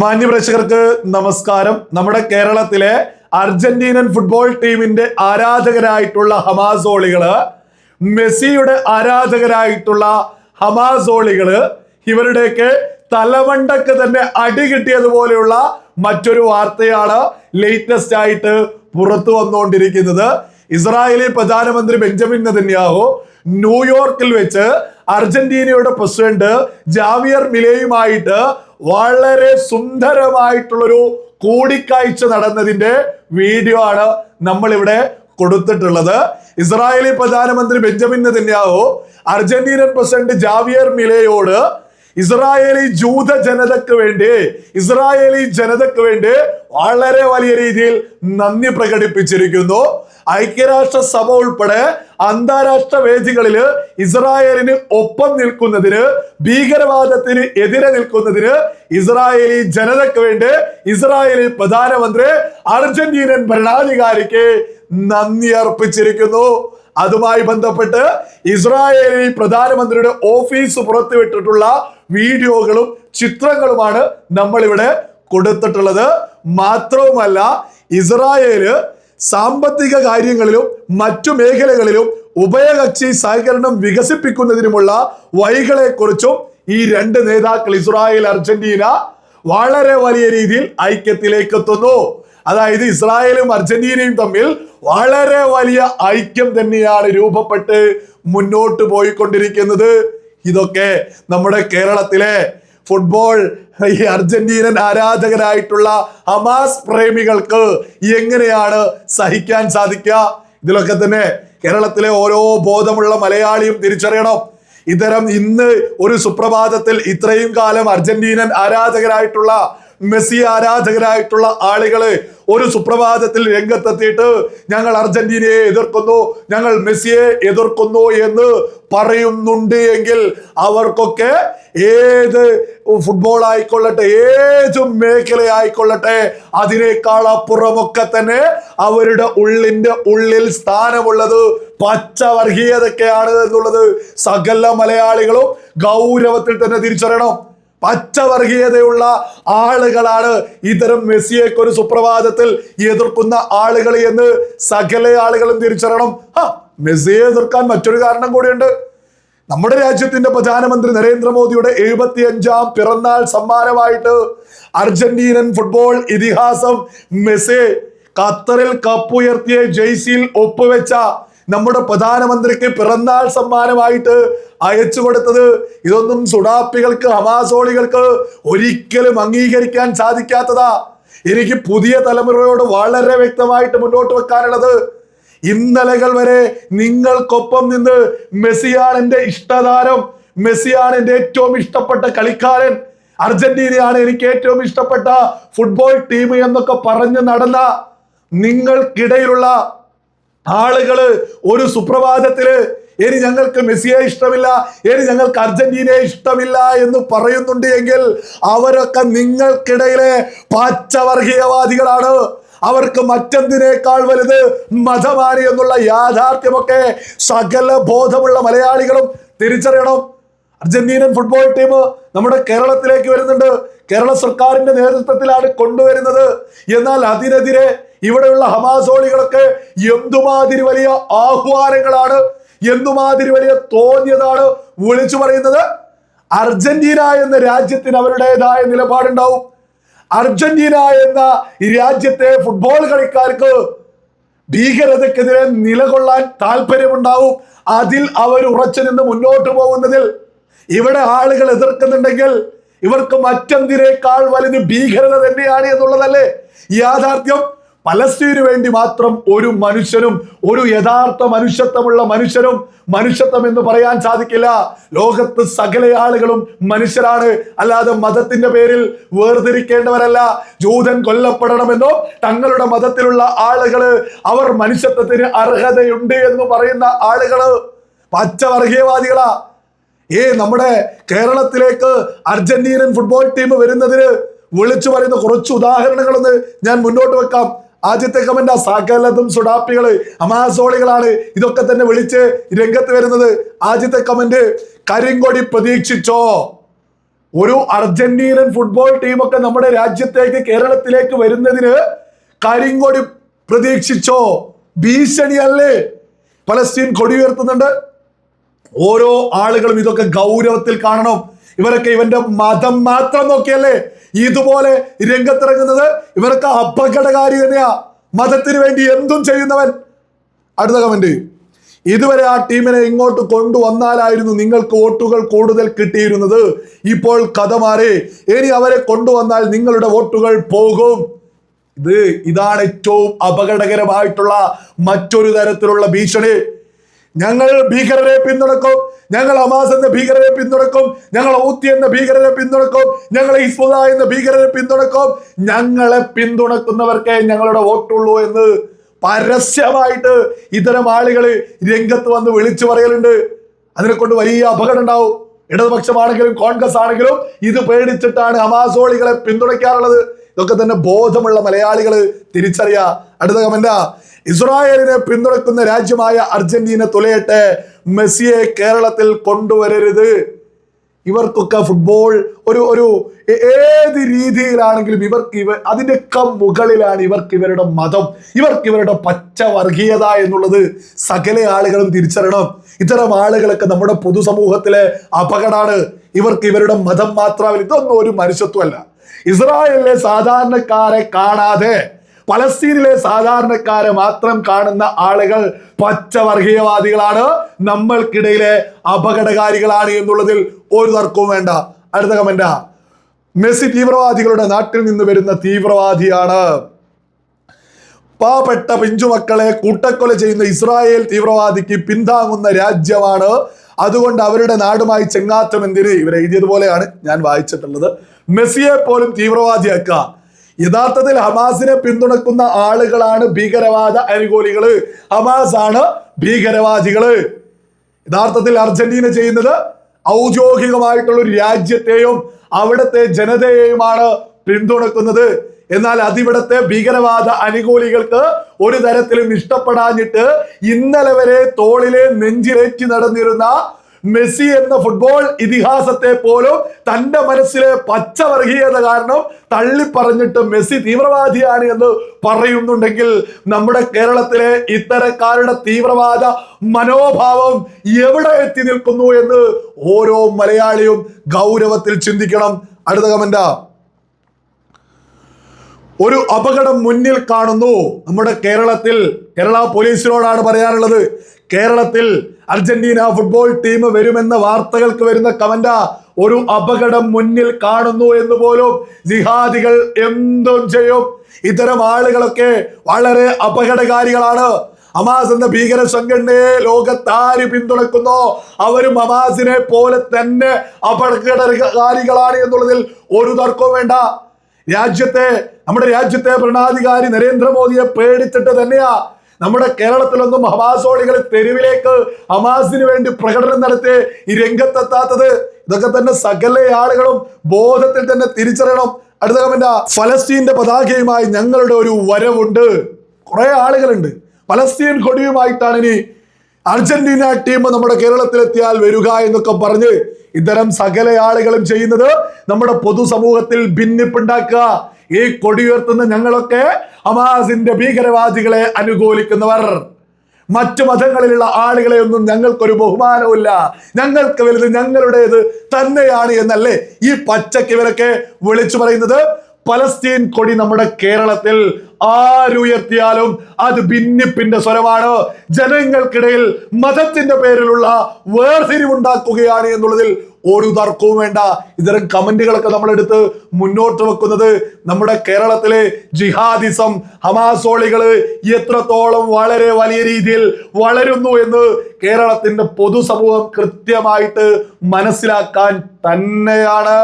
മാന്യപ്രേക്ഷകർക്ക് നമസ്കാരം. നമ്മുടെ കേരളത്തിലെ അർജന്റീനൻ ഫുട്ബോൾ ടീമിന്റെ ആരാധകരായിട്ടുള്ള ഹമാസോളികൾ മെസ്സിയുടെ ആരാധകരായിട്ടുള്ള ഹമാസോളികൾ ഇവരുടെയൊക്കെ തലമണ്ടക്ക് തന്നെ അടി കിട്ടിയതുപോലെയുള്ള മറ്റൊരു വാർത്തയാണ് ലേറ്റസ്റ്റ് ആയിട്ട് പുറത്തു വന്നുകൊണ്ടിരിക്കുന്നത്. ഇസ്രായേലി പ്രധാനമന്ത്രി ബെഞ്ചമിൻ നെതന്യാഹു ന്യൂയോർക്കിൽ വെച്ച് അർജന്റീനയുടെ പ്രസിഡന്റ് ജാവിയർ മിലയുമായിട്ട് വളരെ സുന്ദരമായിട്ടുള്ളൊരു കൂടിക്കാഴ്ച നടന്നതിന്റെ വീഡിയോ ആണ് നമ്മൾ ഇവിടെ കൊടുത്തിട്ടുള്ളത്. ഇസ്രായേലി പ്രധാനമന്ത്രി Benjamin Netanyahu Argentinian president Javier മിലയോട് Israeli ജൂത ജനതക്ക് വേണ്ടി ഇസ്രായേലി ജനതക്ക് വേണ്ടി വളരെ വലിയ രീതിയിൽ നന്ദി പ്രകടിപ്പിച്ചിരിക്കുന്നു. ഐക്യരാഷ്ട്ര സഭ ഉൾപ്പെടെ അന്താരാഷ്ട്ര വേദികളിൽ ഇസ്രായേലിന് ഒപ്പം നിൽക്കുന്നതിന് ഭീകരവാദത്തിന് എതിരെ നിൽക്കുന്നതിന് ഇസ്രായേലി ജനതയ്ക്ക് വേണ്ടി ഇസ്രായേലി പ്രധാനമന്ത്രി അർജന്റീനൻ ഭരണാധികാരിക്ക് നന്ദി അർപ്പിച്ചിരിക്കുന്നു. അതുമായി ബന്ധപ്പെട്ട് ഇസ്രായേലി പ്രധാനമന്ത്രിയുടെ ഓഫീസ് പുറത്തുവിട്ടിട്ടുള്ള വീഡിയോകളും ചിത്രങ്ങളുമാണ് നമ്മളിവിടെ കൊടുത്തിട്ടുള്ളത്. മാത്രവുമല്ല ഇസ്രായേൽ സാമ്പത്തിക കാര്യങ്ങളിലും മറ്റു മേഖലകളിലും ഉഭയകക്ഷി സഹകരണം വികസിപ്പിക്കുന്നതിനുമുള്ള വഴികളെ കുറിച്ചും ഈ രണ്ട് നേതാക്കൾ ഇസ്രായേൽ അർജന്റീന വളരെ വലിയ രീതിയിൽ ഐക്യത്തിലേക്ക് എത്തുന്നു അതായത് ഇസ്രായേലും അർജന്റീനയും തമ്മിൽ വളരെ വലിയ ഐക്യം തന്നെയാണ് രൂപപ്പെട്ട് മുന്നോട്ട് പോയിക്കൊണ്ടിരിക്കുന്നത്. ഇതൊക്കെ നമ്മുടെ കേരളത്തിലെ ഫുട്ബോൾ ഈ അർജന്റീനൻ ആരാധകരായിട്ടുള്ള ഹമാസ് പ്രേമികൾക്ക് എങ്ങനെയാണ് സഹിക്കാൻ സാധിക്കുക? ഇതിലൊക്കെ തന്നെ കേരളത്തിലെ ഓരോ ബോധമുള്ള മലയാളിയും തിരിച്ചറിയണം. ഇത്തരം ഇന്ന് ഒരു സുപ്രഭാതത്തിൽ ഇത്രയും കാലം അർജന്റീനൻ ആരാധകരായിട്ടുള്ള മെസ്സി ആരാധകരായിട്ടുള്ള ആളുകളെ ഒരു സുപ്രഭാതത്തിൽ രംഗത്തെത്തിയിട്ട് ഞങ്ങൾ അർജന്റീനയെ എതിർക്കുന്നു ഞങ്ങൾ മെസ്സിയെ എതിർക്കുന്നു എന്ന് പറയുന്നുണ്ട് എങ്കിൽ അവർക്കൊക്കെ ഏത് ഫുട്ബോൾ ആയിക്കൊള്ളട്ടെ ഏത് മേഖല ആയിക്കൊള്ളട്ടെ അതിനേക്കാൾ അപ്പുറമൊക്കെ തന്നെ അവരുടെ ഉള്ളിന്റെ ഉള്ളിൽ സ്ഥാനമുള്ളത് പച്ച വർഗീയതയൊക്കെയാണ് എന്നുള്ളത് സകല മലയാളികളും ഗൗരവത്തിൽ തന്നെ തിരിച്ചറിയണം. പച്ചവർഗീയതയുള്ള ആളുകളാണ് ഇത്തരം മെസ്സിയൊക്കെ ഒരു സുപ്രഭാതത്തിൽ എതിർക്കുന്ന ആളുകൾ എന്ന് സകല ആളുകളും തിരിച്ചറിയണം. മെസ്സിയെ എതിർക്കാൻ മറ്റൊരു കാരണം കൂടിയുണ്ട്. നമ്മുടെ രാജ്യത്തിന്റെ പ്രധാനമന്ത്രി നരേന്ദ്രമോദിയുടെ എഴുപത്തി അഞ്ചാം പിറന്നാൾ സമ്മാനമായിട്ട് അർജന്റീനൻ ഫുട്ബോൾ ഇതിഹാസം മെസ്സി ഖത്തറിൽ കപ്പുയർത്തിയ ജെയ്സിയിൽ ഒപ്പുവെച്ച നമ്മുടെ പ്രധാനമന്ത്രിക്ക് പിറന്നാൾ സമ്മാനമായിട്ട് അയച്ചു കൊടുത്തത് ഇതൊന്നും സുഡാപ്പികൾക്ക് ഹമാസോളികൾക്ക് ഒരിക്കലും അംഗീകരിക്കാൻ സാധിക്കാത്തതാ. എനിക്ക് പുതിയ തലമുറയോട് വളരെ വ്യക്തമായിട്ട് മുന്നോട്ട് വെക്കാനുള്ളത് ഇന്നലകൾ വരെ നിങ്ങൾക്കൊപ്പം നിന്ന് മെസ്സിയാണ് എന്റെ ഇഷ്ടതാരം മെസ്സിയാണ് എന്റെ ഏറ്റവും ഇഷ്ടപ്പെട്ട കളിക്കാരൻ അർജന്റീനയാണ് എനിക്ക് ഏറ്റവും ഇഷ്ടപ്പെട്ട ഫുട്ബോൾ ടീം എന്നൊക്കെ പറഞ്ഞ് നടന്ന നിങ്ങൾക്കിടയിലുള്ള ആളുകൾ ഒരു സുപ്രഭാതത്തിൽ ഇനി ഞങ്ങൾക്ക് മെസ്സിയെ ഇഷ്ടമില്ല ഇനി ഞങ്ങൾക്ക് അർജന്റീനയെ ഇഷ്ടമില്ല എന്ന് പറയുന്നുണ്ട് എങ്കിൽ അവരൊക്കെ നിങ്ങൾക്കിടയിലെ പച്ചവർഗീയവാദികളാണ്. അവർക്ക് മറ്റെന്തിനേക്കാൾ വലുത്? മതമാണ് എന്നുള്ള യാഥാർത്ഥ്യമൊക്കെ സകല ബോധമുള്ള മലയാളികളും തിരിച്ചറിയണം. അർജന്റീനൻ ഫുട്ബോൾ ടീം നമ്മുടെ കേരളത്തിലേക്ക് വരുന്നുണ്ട്. കേരള സർക്കാരിന്റെ നേതൃത്വത്തിലാണ് കൊണ്ടുവരുന്നത്. എന്നാൽ അതിനെതിരെ ഇവിടെയുള്ള ഹമാസോളികളൊക്കെ എന്തുമാതിരി വലിയ ആഹ്വാനങ്ങളാണ് എന്തുമാതിരി വലിയ തോന്നിയതാണ് വിളിച്ചു പറയുന്നത്? അർജന്റീന എന്ന രാജ്യത്തിന് അവരുടേതായ നിലപാടുണ്ടാവും. അർജന്റീന എന്ന രാജ്യത്തെ ഫുട്ബോൾ കളിക്കാർക്ക് ഭീകരതക്കെതിരെ നിലകൊള്ളാൻ താല്പര്യമുണ്ടാവും. അതിൽ അവർ ഉറച്ചു നിന്ന് മുന്നോട്ട് പോകുന്നതിൽ ഇവിടെ ആളുകൾ എതിർക്കുന്നുണ്ടെങ്കിൽ ഇവർക്ക് മറ്റെന്തിനേക്കാൾ വലുത് ഭീകരത തന്നെയാണ് എന്നുള്ളതല്ലേ യാഥാർത്ഥ്യം? പലസ്തീനു വേണ്ടി മാത്രം ഒരു മനുഷ്യനും ഒരു യഥാർത്ഥ മനുഷ്യത്വമുള്ള മനുഷ്യനും മനുഷ്യത്വം എന്ന് പറയാൻ സാധിക്കില്ല. ലോകത്ത് സകല ആളുകളും മനുഷ്യരാണ്. അല്ലാതെ മതത്തിന്റെ പേരിൽ വേർതിരിക്കേണ്ടവരല്ല. ജൂതൻ കൊല്ലപ്പെടണമെന്നോ തങ്ങളുടെ മതത്തിലുള്ള ആളുകൾ അവർ മനുഷ്യത്വത്തിന് അർഹതയുണ്ട് എന്ന് പറയുന്ന ആളുകൾ പച്ചവർഗീയവാദികളാ. ഏ നമ്മുടെ കേരളത്തിലേക്ക് അർജന്റീനൻ ഫുട്ബോൾ ടീം വരുന്നതിന് വിളിച്ചു പറയുന്ന കുറച്ച് ഉദാഹരണങ്ങളൊന്ന് ഞാൻ മുന്നോട്ട് വെക്കാം. ആദ്യത്തെ കമന്റ് ആ സാക്കലത്തും സുഡാപ്പികൾ അമാസോളികളാണ്. ഇതൊക്കെ തന്നെ വിളിച്ച് രംഗത്ത് വരുന്നത്. ആദ്യത്തെ കമന്റ് കരിങ്കൊടി പ്രതീക്ഷിച്ചോ? ഒരു അർജന്റീനൻ ഫുട്ബോൾ ടീമൊക്കെ നമ്മുടെ രാജ്യത്തേക്ക് കേരളത്തിലേക്ക് വരുന്നതിന് കരിങ്കൊടി പ്രതീക്ഷിച്ചോ? ഭീഷണിയല്ലേ? പലസ്തീൻ കൊടി ഉയർത്തുന്നുണ്ട് ഓരോ ആളുകളും ഇതൊക്കെ ഗൗരവത്തിൽ കാണണം. ഇവരൊക്കെ ഇവന്റെ മതം മാത്രം നോക്കിയല്ലേ? ഇതുപോലെ രംഗത്തിറങ്ങുന്നത് ഇവർക്ക് അപകടകാരി തന്നെയാ. മതത്തിന് വേണ്ടി എന്തും ചെയ്യുന്നവൻ. അടുത്ത കമന്റ് ഇതുവരെ ആ ടീമിനെ ഇങ്ങോട്ട് കൊണ്ടുവന്നാലായിരുന്നു നിങ്ങൾക്ക് വോട്ടുകൾ കൂടുതൽ കിട്ടിയിരുന്നത്. ഇപ്പോൾ കഥ മാറി. ഇനി അവരെ കൊണ്ടുവന്നാൽ നിങ്ങളുടെ വോട്ടുകൾ പോകും. ഇത് ഇതാണ് ഏറ്റവും അപകടകരമായിട്ടുള്ള മറ്റൊരു തരത്തിലുള്ള ഭീഷണി. ഞങ്ങൾ ഭീകരരെ പിന്തുണക്കും. ഞങ്ങൾ അമാസ് എന്ന ഭീകരരെ പിന്തുണക്കും. ഞങ്ങൾ ഊത്തി എന്ന ഭീകരരെ പിന്തുണക്കും. ഞങ്ങൾ ഇസ്മുദ എന്ന ഭീകരരെ പിന്തുണക്കും. ഞങ്ങളെ പിന്തുണക്കുന്നവർക്കേ ഞങ്ങളുടെ വോട്ടുള്ളൂ എന്ന് പരസ്യമായിട്ട് ഇത്തരം ആളുകൾ രംഗത്ത് വന്ന് വിളിച്ചു പറയലുണ്ട്. അതിനെ കൊണ്ട് വലിയ അപകടം ഉണ്ടാവും. ഇടതുപക്ഷമാണെങ്കിലും കോൺഗ്രസ് ആണെങ്കിലും ഇത് പേടിച്ചിട്ടാണ് ഹമാസോളികളെ പിന്തുണയ്ക്കാറുള്ളത്. ഇതൊക്കെ തന്നെ ബോധമുള്ള മലയാളികൾ തിരിച്ചറിയ. അടുത്ത കമന്റാ ഇസ്രായേലിനെ പിന്തുണക്കുന്ന രാജ്യമായ അർജന്റീന തുലയട്ടെ മെസ്സിയെ കേരളത്തിൽ കൊണ്ടുവരരുത്. ഇവർക്കൊക്കെ ഫുട്ബോൾ ഒരു ഒരു ഏത് രീതിയിലാണെങ്കിലും ഇവർക്ക് ഇവ അതിന്റെയൊക്കെ മുകളിലാണ് ഇവർക്ക് ഇവരുടെ മതം ഇവർക്ക് ഇവരുടെ പച്ച വർഗീയത എന്നുള്ളത് സകല ആളുകളും തിരിച്ചറിയണം. ഇത്തരം ആളുകളൊക്കെ നമ്മുടെ പൊതുസമൂഹത്തിലെ അപകടമാണ് ഇവർക്ക് ഇവരുടെ മതം മാത്രമല്ല ഇതൊന്നും ഒരു മനുഷ്യത്വമല്ല. ഇസ്രായേലിലെ സാധാരണക്കാരെ കാണാതെ പലസ്തീനിലെ സാധാരണക്കാരെ മാത്രം കാണുന്ന ആളുകൾ പച്ചവർഗീയവാദികളാണ്. നമ്മൾക്കിടയിലെ അപകടകാരികളാണ് എന്നുള്ളതിൽ ഒരു തർക്കവും വേണ്ട. അടുത്ത കമന്റ മെസ്സി തീവ്രവാദികളുടെ നാട്ടിൽ നിന്ന് വരുന്ന തീവ്രവാദിയാണ്. പാവപ്പെട്ട പിഞ്ചുമക്കളെ കൂട്ടക്കൊല ചെയ്യുന്ന ഇസ്രായേൽ തീവ്രവാദിക്ക് പിന്താങ്ങുന്ന രാജ്യമാണ്. അതുകൊണ്ട് അവരുടെ നാടുമായി ചെങ്ങാത്തം എഴുതിയതുപോലെയാണ് ഞാൻ വായിച്ചിട്ടുള്ളത്. മെസ്സിയെ പോലും തീവ്രവാദിയാക്കുക. യഥാർത്ഥത്തിൽ ഹമാസിനെ പിന്തുണക്കുന്ന ആളുകളാണ് ഭീകരവാദ അനുകൂലികൾ. ഹമാസ് ആണ് ഭീകരവാദികൾ. യഥാർത്ഥത്തിൽ അർജന്റീന ചെയ്യുന്നത് ഔദ്യോഗികമായിട്ടുള്ള ഒരു രാജ്യത്തെയും അവിടുത്തെ ജനതയെയുമാണ് പിന്തുണക്കുന്നത്. എന്നാൽ അതിവിടത്തെ ഭീകരവാദ അനുകൂലികൾക്ക് ഒരു തരത്തിലും ഇഷ്ടപ്പെടാഞ്ഞിട്ട് ഇന്നലെ വരെ തോളിലെ നെഞ്ചിലേറ്റി നടന്നിരുന്ന മെസ്സി എന്ന ഫുട്ബോൾ ഇതിഹാസത്തെ പോലും തന്റെ മനസ്സിലെ പച്ചവർഗീയത കാരണം തള്ളിപ്പറഞ്ഞിട്ട് മെസ്സി തീവ്രവാദിയാണ് എന്ന് പറയുന്നുണ്ടെങ്കിൽ നമ്മുടെ കേരളത്തിലെ ഇത്തരക്കാരുടെ തീവ്രവാദ മനോഭാവം എവിടെ എത്തി നിൽക്കുന്നു എന്ന് ഓരോ മലയാളിയും ഗൗരവത്തിൽ ചിന്തിക്കണം. അടുത്ത കമന്റാ ഒരു അപകടം മുന്നിൽ കാണുന്നു. നമ്മുടെ കേരളത്തിൽ കേരള പോലീസിനോടാണ് പറയാനുള്ളത്. കേരളത്തിൽ അർജന്റീന ഫുട്ബോൾ ടീം വരുമെന്ന വാർത്തകൾക്ക് വരുന്ന കമന്റ ഒരു അപകടം മുന്നിൽ കാണുന്നു എന്ന് പോലും ജിഹാദികൾ എന്തും ചെയ്യും. ഇത്തരം ആളുകളൊക്കെ വളരെ അപകടകാരികളാണ്. അമാസ് എന്ന ഭീകര സംഘടനയെ ലോകത്താര് പിന്തുണക്കുന്നു അവരും ഹമാസിനെ പോലെ തന്നെ അപകടകാരികളാണ് എന്നുള്ളതിൽ ഒരു തർക്കവും വേണ്ട. രാജ്യത്തെ നമ്മുടെ രാജ്യത്തെ ഭരണാധികാരി നരേന്ദ്രമോദിയെ പേടിച്ചിട്ട് തന്നെയാ നമ്മുടെ കേരളത്തിലൊന്നും ഹമാസോളികൾ തെരുവിലേക്ക് ഹമാസിന് വേണ്ടി പ്രകടനം നടത്തി ഈ രംഗത്തെത്താത്തത്. ഇതൊക്കെ തന്നെ സകല ആളുകളും ബോധത്തിൽ തന്നെ തിരിച്ചറിയണം. അടുത്ത കമന്റ ഫലസ്തീന്റെ പതാകയുമായി ഞങ്ങളുടെ ഒരു വരവുണ്ട്. കുറെ ആളുകളുണ്ട്. ഫലസ്തീൻ കൊടിയുമായിട്ടാണ് ഇനി അർജന്റീന ടീം നമ്മുടെ കേരളത്തിലെത്തിയാൽ വരിക എന്നൊക്കെ പറഞ്ഞ് ഇത്തരം സകല ആളുകളും ചെയ്യുന്നത് നമ്മുടെ പൊതുസമൂഹത്തിൽ ഭിന്നിപ്പുണ്ടാക്കുക. ഈ കൊടിയുയർത്തുന്ന ഞങ്ങളൊക്കെ ഹമാസിന്റെ ഭീകരവാദികളെ അനുകൂലിക്കുന്നവർ. മറ്റു മതങ്ങളിലുള്ള ആളുകളെ ഒന്നും ഞങ്ങൾക്കൊരു ബഹുമാനമില്ല ഞങ്ങൾക്ക് വലുത് ഞങ്ങളുടേത് തന്നെയാണ് എന്നല്ലേ ഈ പച്ചക്ക് ഇവരൊക്കെ വിളിച്ചു പറയുന്നത്. പലസ്തീൻ കൊടി നമ്മുടെ കേരളത്തിൽ ആരുയർത്തിയാലും അത് ഭിന്നിപ്പിന്റെ സ്വരമാണ്. ജനങ്ങൾക്കിടയിൽ മതത്തിന്റെ പേരിലുള്ള വേർതിരിവുണ്ടാക്കുകയാണ് എന്നുള്ളതിൽ ഒരു തർക്കവും വേണ്ട. ഇത്തരം കമന്റുകളൊക്കെ നമ്മളെടുത്ത് മുന്നോട്ട് വെക്കുന്നത് നമ്മുടെ കേരളത്തിലെ ജിഹാദിസം ഹമാസോളികൾ എത്രത്തോളം വളരെ വലിയ രീതിയിൽ വളരുന്നു എന്ന് കേരളത്തിന്റെ പൊതുസമൂഹം കൃത്യമായിട്ട് മനസ്സിലാക്കാൻ തന്നെയാണ്.